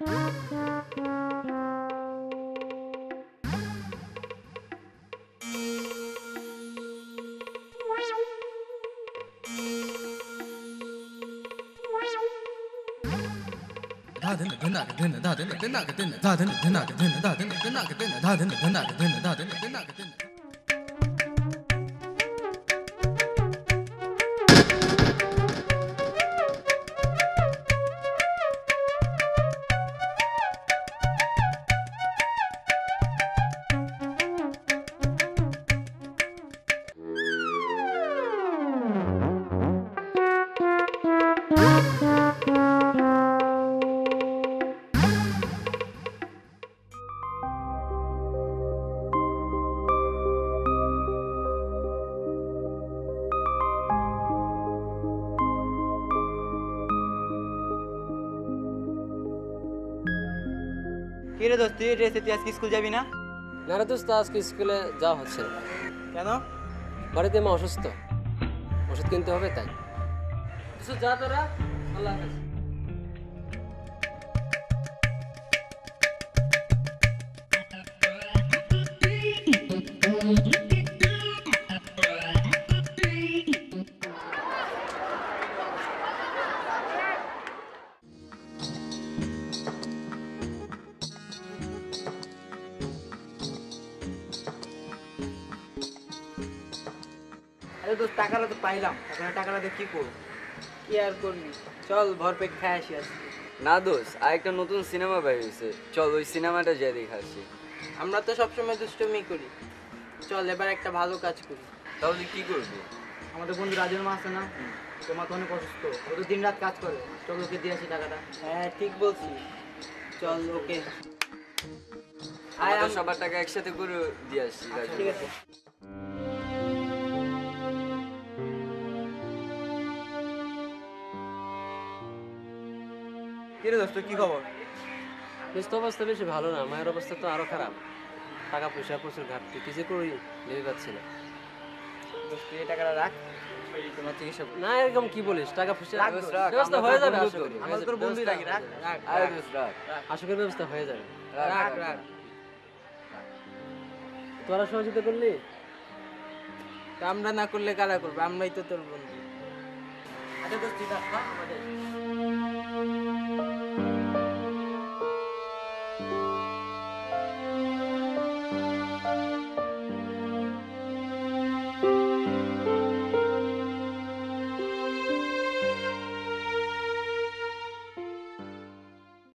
다 된다 된다 된다 다 된다 된다 된다 다 된다 된다 된다 다 된다 된다 된다 다 된다 된다 된다 다 된다 된다 된다 কি রে দোস্ত তুই ড্রেসে তুই আজকে স্কুল যাবি না? না রে দোস্ত আজকে স্কুলে যাওয়া হচ্ছে না। কেন? বাড়িতে মা অসুস্থ। ওষুধ কিনতে হবে তাই। দোস্ত যা তোরা আল্লাহ হাফেজ। আরে দোস্ত টাকাটা তো পাইলাম এখন টাকাটা দিয়ে কি করব? কি আর করবি? চল ভরপেট খাই আসি আজকে। না দোষ আর একটা নতুন সিনেমা বের হয়েছে চল ওই সিনেমাটা যেয়ে দেখে আসি। আমরা তো সবসময় দুষ্টমি করি। চল এবার একটা ভালো কাজ করি। তাহলে কি করবি? আমাদের বন্ধু রাজের মা আছে না? তোমার তো অনেক অসুস্থ। ও তো দিন রাত কাজ করে। চল ওকে দিয়ে আসি টাকাটা। হ্যাঁ ঠিক বলছি চল ওকে। আয় সবার টাকা একসাথে করে দিয়ে আসি ঠিক আছে। কি রে দোস্ত কি খবর? দোস্ত অবস্থা বেশি ভালো না। মায়ের অবস্থা তো আরও খারাপ। টাকা পয়সা প্রচুর ঘাটতি কি যে করি ভেবে পাচ্ছি না। দোস্ত এই টাকাটা রাখ। তোমার চিকিৎসা না এরকম কি বলিস? টাকা পয়সা রাখ দোস্ত, রাখ, ব্যবস্থা আমরা হয়ে যাবে বন্ধু আশা তো। করি আমার তোর বন্ধুই রাখি রাখ। রাখ আরে রাখ, দোস্ত রাখ। আশা করি ব্যবস্থা হয়ে যাবে। রাখ রাখ। তোরা সহযোগিতা করলি? আমরা না করলে কারা করবে? আমরাই তো তোর বন্ধু। আচ্ছা দোস্ত।